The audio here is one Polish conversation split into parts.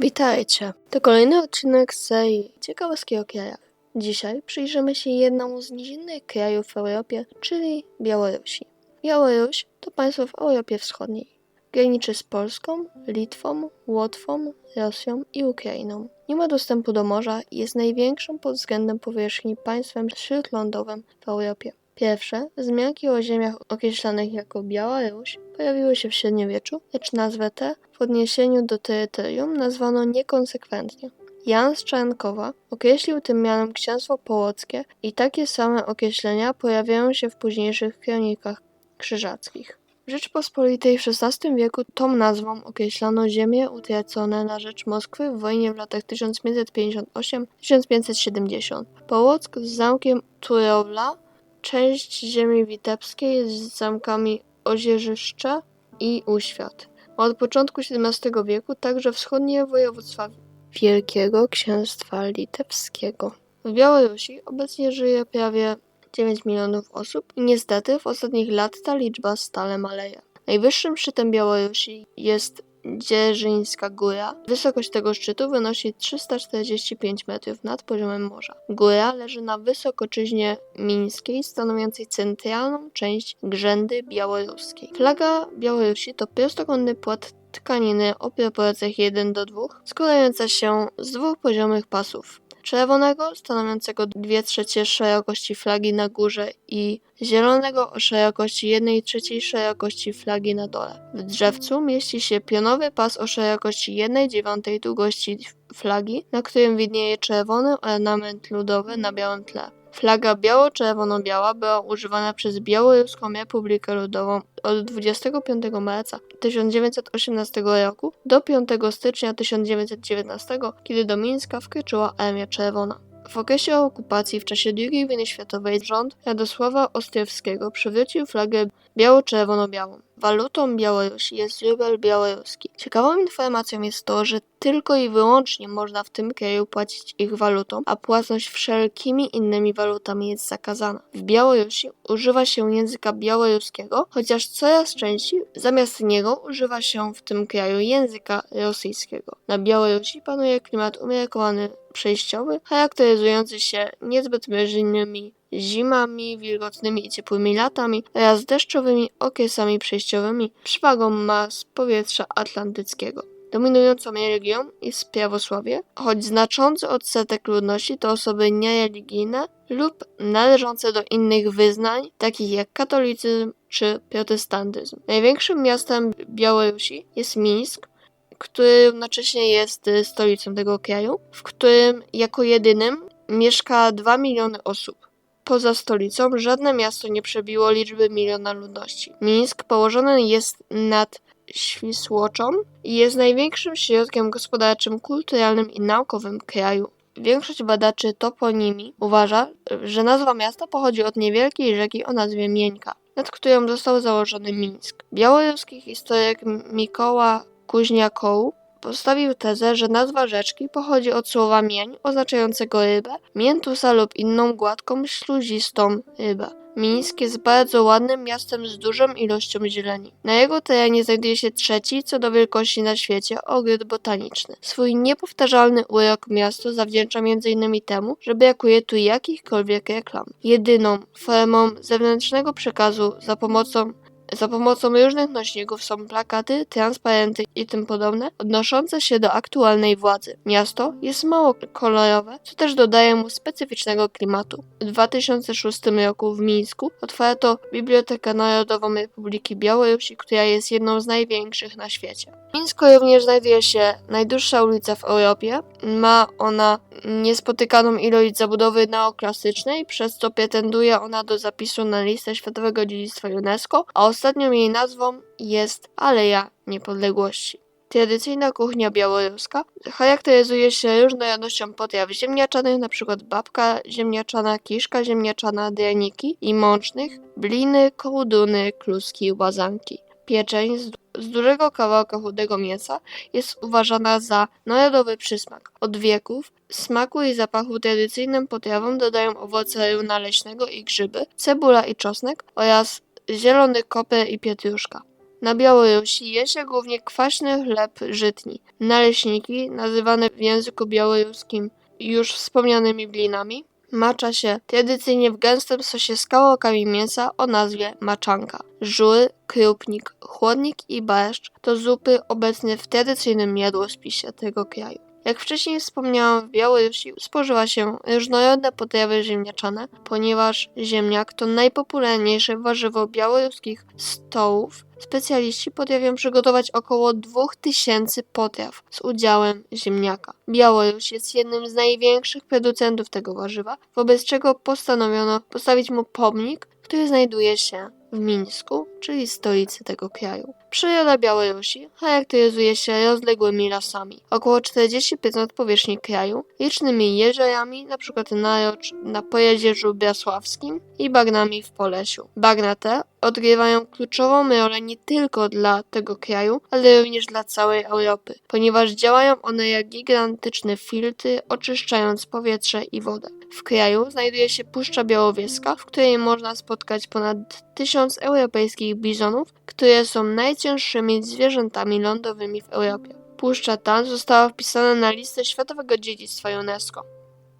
Witajcie. To kolejny odcinek serii Ciekawostki o krajach. Dzisiaj przyjrzymy się jednemu z nizinnych krajów w Europie, czyli Białorusi. Białoruś to państwo w Europie Wschodniej. Graniczy z Polską, Litwą, Łotwą, Rosją i Ukrainą. Nie ma dostępu do morza i jest największym pod względem powierzchni państwem śródlądowym w Europie. Pierwsze wzmianki o ziemiach określanych jako Biała Ruś pojawiły się w średniowieczu, lecz nazwę tę w odniesieniu do terytorium nazwano niekonsekwentnie. Jan z Czarnkowa określił tym mianem księstwo połockie i takie same określenia pojawiają się w późniejszych kronikach krzyżackich. W Rzeczpospolitej w XVI wieku tą nazwą określano ziemie utracone na rzecz Moskwy w wojnie w latach 1558-1570. Połock z zamkiem Turowla część ziemi witebskiej z zamkami Ozierzyszcze i Uświat. Od początku XVII wieku także wschodnie województwa Wielkiego Księstwa Litewskiego. W Białorusi obecnie żyje prawie 9 milionów osób i niestety w ostatnich lat ta liczba stale maleje. Najwyższym szczytem Białorusi jest Dzierżyńska Góra. Wysokość tego szczytu wynosi 345 metrów nad poziomem morza. Góra leży na wysokoczyźnie mińskiej, stanowiącej centralną część grzędy białoruskiej. Flaga Białorusi to prostokątny płat tkaniny o proporcjach 1 do 2, składająca się z dwóch poziomych pasów czerwonego stanowiącego 2 trzecie szerokości flagi na górze i zielonego o szerokości 1 trzeciej szerokości flagi na dole. W drzewcu mieści się pionowy pas o szerokości 1 dziewiątej długości flagi, na którym widnieje czerwony ornament ludowy na białym tle. Flaga biało-czerwono-biała była używana przez Białoruską Republikę Ludową od 25 marca 1918 roku do 5 stycznia 1919, kiedy do Mińska wkroczyła Armia Czerwona. W okresie okupacji w czasie II wojny światowej rząd Radosława Ostrowskiego przywrócił flagę biało-czerwono-białą. Walutą Białorusi jest rubel białoruski. Ciekawą informacją jest to, że tylko i wyłącznie można w tym kraju płacić ich walutą, a płatność wszelkimi innymi walutami jest zakazana. W Białorusi używa się języka białoruskiego, chociaż coraz częściej zamiast niego używa się w tym kraju języka rosyjskiego. Na Białorusi panuje klimat umiarkowany przejściowy, charakteryzujący się niezbyt mroźnymi zimami, wilgotnymi i ciepłymi latami oraz deszczowymi okresami przejściowymi przewagą mas powietrza atlantyckiego. Dominującą religią jest prawosławie, choć znaczący odsetek ludności to osoby niereligijne lub należące do innych wyznań, takich jak katolicyzm czy protestantyzm. Największym miastem Białorusi jest Mińsk, który równocześnie jest stolicą tego kraju, w którym jako jedynym mieszka 2 miliony osób. Poza stolicą żadne miasto nie przebiło liczby miliona ludności. Mińsk położony jest nad Świsłoczą i jest największym środkiem gospodarczym, kulturalnym i naukowym kraju. Większość badaczy toponimii uważa, że nazwa miasta pochodzi od niewielkiej rzeki o nazwie Mieńka, nad którą został założony Mińsk. Białoruski historyk Mikoła Kuźniakoł postawił tezę, że nazwa rzeczki pochodzi od słowa mień, oznaczającego rybę, miętusa lub inną gładką, śluzistą rybę. Mińsk jest bardzo ładnym miastem z dużą ilością zieleni. Na jego terenie znajduje się trzeci co do wielkości na świecie ogród botaniczny. Swój niepowtarzalny urok miasto zawdzięcza m.in. temu, że brakuje tu jakichkolwiek reklam. Jedyną formą zewnętrznego przekazu za pomocą za pomocą różnych nośników są plakaty, transparenty i tym podobne, odnoszące się do aktualnej władzy. Miasto jest mało kolorowe, co też dodaje mu specyficznego klimatu. W 2006 roku w Mińsku otwarto Bibliotekę Narodową Republiki Białorusi, która jest jedną z największych na świecie. W Mińsku również znajduje się najdłuższa ulica w Europie. Ma ona niespotykaną ilość zabudowy neoklasycznej, przez co pretenduje ona do zapisu na listę Światowego Dziedzictwa UNESCO, a ostatnią jej nazwą jest Aleja Niepodległości. Tradycyjna kuchnia białoruska charakteryzuje się różnorodnością potraw ziemniaczanych, np. babka ziemniaczana, kiszka ziemniaczana, draniki i mącznych, bliny, kołduny, kluski, łazanki. Pieczeń z, z dużego kawałka chudego mięsa jest uważana za narodowy przysmak. Od wieków smaku i zapachu tradycyjnym potrawom dodają owoce runa leśnego i grzyby, cebula i czosnek oraz zielony koper i pietruszka. Na Białorusi je się głównie kwaśny chleb żytni, naleśniki, nazywane w języku białoruskim już wspomnianymi blinami, macza się tradycyjnie w gęstym sosie z kawałkami mięsa o nazwie maczanka. Żury, krupnik, chłodnik i barszcz to zupy obecne w tradycyjnym jadłospisie tego kraju. Jak wcześniej wspomniałam, w Białorusi spożywa się różnorodne potrawy ziemniaczane, ponieważ ziemniak to najpopularniejsze warzywo białoruskich stołów. Specjaliści potrafią przygotować około 2000 potraw z udziałem ziemniaka. Białoruś jest jednym z największych producentów tego warzywa, wobec czego postanowiono postawić mu pomnik, który znajduje się w Mińsku, czyli stolicy tego kraju. Przyroda Białorusi charakteryzuje się rozległymi lasami. Około 40% powierzchni kraju, licznymi jeziorami, np. Narocz na Pojezierzu Brasławskim i bagnami w Polesiu. Bagna te odgrywają kluczową rolę nie tylko dla tego kraju, ale również dla całej Europy, ponieważ działają one jak gigantyczne filtry, oczyszczając powietrze i wodę. W kraju znajduje się Puszcza Białowieska, w której można spotkać ponad tysiąc europejskich bizonów, które są najcięższymi zwierzętami lądowymi w Europie. Puszcza ta została wpisana na listę Światowego Dziedzictwa UNESCO.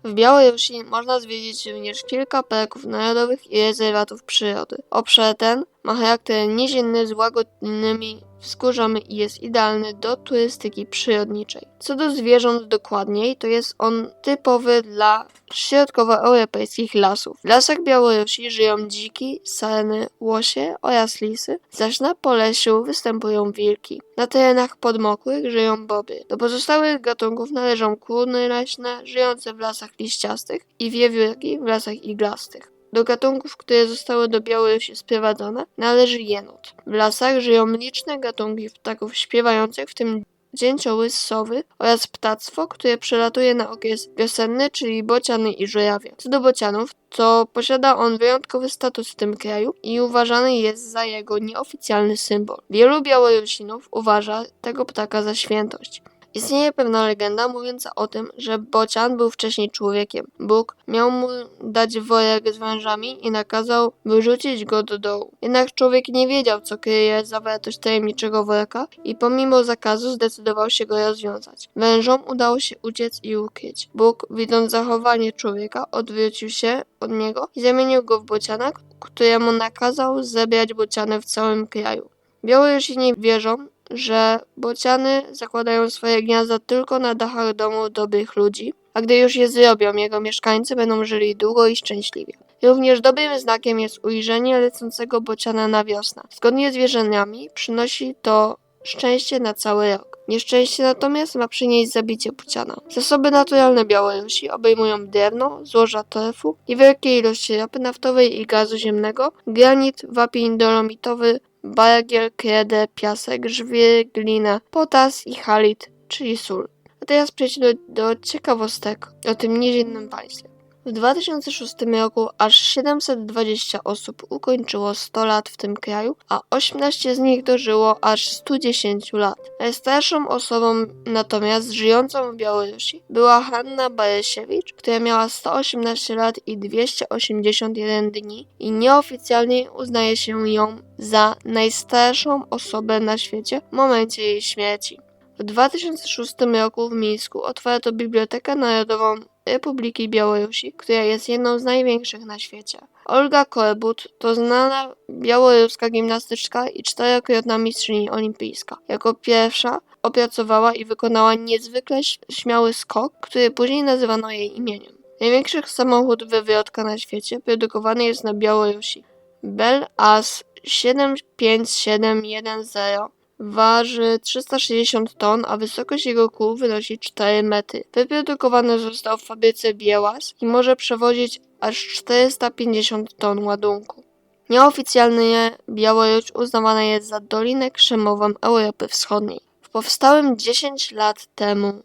W Białorusi można zwiedzić również kilka parków narodowych i rezerwatów przyrody. Obszar ten ma charakter nizinny z łagodnymi wzgórzami i jest idealny do turystyki przyrodniczej. Co do zwierząt dokładniej, to jest on typowy dla środkowoeuropejskich lasów. W lasach Białorusi żyją dziki, sarny, łosie oraz lisy, zaś na Polesiu występują wilki. Na terenach podmokłych żyją bobry. Do pozostałych gatunków należą kurny leśne, żyjące w lasach liściastych i wiewiórki w lasach iglastych. Do gatunków, które zostały do Białorusi sprowadzone, należy jenot. W lasach żyją liczne gatunki ptaków śpiewających, w tym dzięcioły, sowy oraz ptactwo, które przelatuje na okres wiosenny, czyli bociany i żurawie. Co do bocianów, to posiada on wyjątkowy status w tym kraju i uważany jest za jego nieoficjalny symbol. Wielu Białorusinów uważa tego ptaka za świętość. Istnieje pewna legenda mówiąca o tym, że bocian był wcześniej człowiekiem. Bóg miał mu dać worek z wężami i nakazał wyrzucić go do dołu. Jednak człowiek nie wiedział, co kryje zawartość tajemniczego worka i pomimo zakazu zdecydował się go rozwiązać. Wężom udało się uciec i ukryć. Bóg, widząc zachowanie człowieka, odwrócił się od niego i zamienił go w bociana, któremu nakazał zebrać bociany w całym kraju. Białorusini wierzą, że bociany zakładają swoje gniazda tylko na dachach domów dobrych ludzi, a gdy już je zrobią, jego mieszkańcy będą żyli długo i szczęśliwie. Również dobrym znakiem jest ujrzenie lecącego bociana na wiosnę. Zgodnie z wierzeniami przynosi to szczęście na cały rok. Nieszczęście natomiast ma przynieść zabicie bociana. Zasoby naturalne Białorusi obejmują drewno, złoża torfu, niewielkie ilości ropy naftowej i gazu ziemnego, granit, wapień dolomitowy, bagiel, kredę, piasek, żwir, glina, potas i halit, czyli sól. A teraz przejdźmy do, ciekawostek o tym nizinnym państwie. W 2006 roku aż 720 osób ukończyło 100 lat w tym kraju, a 18 z nich dożyło aż 110 lat. Najstarszą osobą natomiast żyjącą w Białorusi była Hanna Barysiewicz, która miała 118 lat i 281 dni i nieoficjalnie uznaje się ją za najstarszą osobę na świecie w momencie jej śmierci. W 2006 roku w Mińsku otwarto Bibliotekę Narodową Republiki Białorusi, która jest jedną z największych na świecie. Olga Korbut to znana białoruska gimnastyczka i czterokrotna mistrzyni olimpijska. Jako pierwsza opracowała i wykonała niezwykle śmiały skok, który później nazywano jej imieniem. Największy samochód wywrotka na świecie produkowany jest na Białorusi. Bell AS 75710 Waży 360 ton, a wysokość jego kół wynosi 4 metry. Wyprodukowany został w fabryce Biełas i może przewozić aż 450 ton ładunku. Nieoficjalnie Białoruś uznawana jest za Dolinę Krzemową Europy Wschodniej. W powstałym 10 lat temu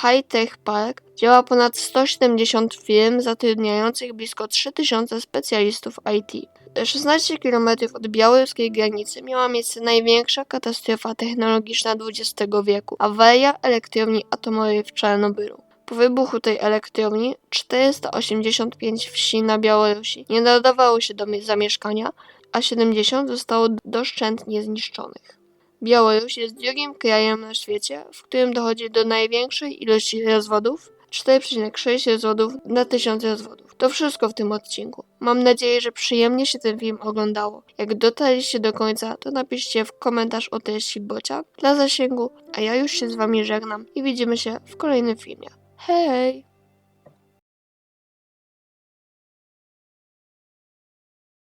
High-Tech Park działa ponad 170 firm zatrudniających blisko 3000 specjalistów IT. 16 km od białoruskiej granicy miała miejsce największa katastrofa technologiczna XX wieku awaria elektrowni atomowej w Czarnobylu. Po wybuchu tej elektrowni 485 wsi na Białorusi nie nadawało się do zamieszkania, a 70 zostało doszczętnie zniszczonych. Białoruś jest drugim krajem na świecie, w którym dochodzi do największej ilości rozwodów 4,6 rozwodów na 1000 rozwodów. To wszystko w tym odcinku. Mam nadzieję, że przyjemnie się ten film oglądało. Jak dotarliście do końca, to napiszcie w komentarz o treści bocia dla zasięgu, a ja już się z wami żegnam i widzimy się w kolejnym filmie. Hej!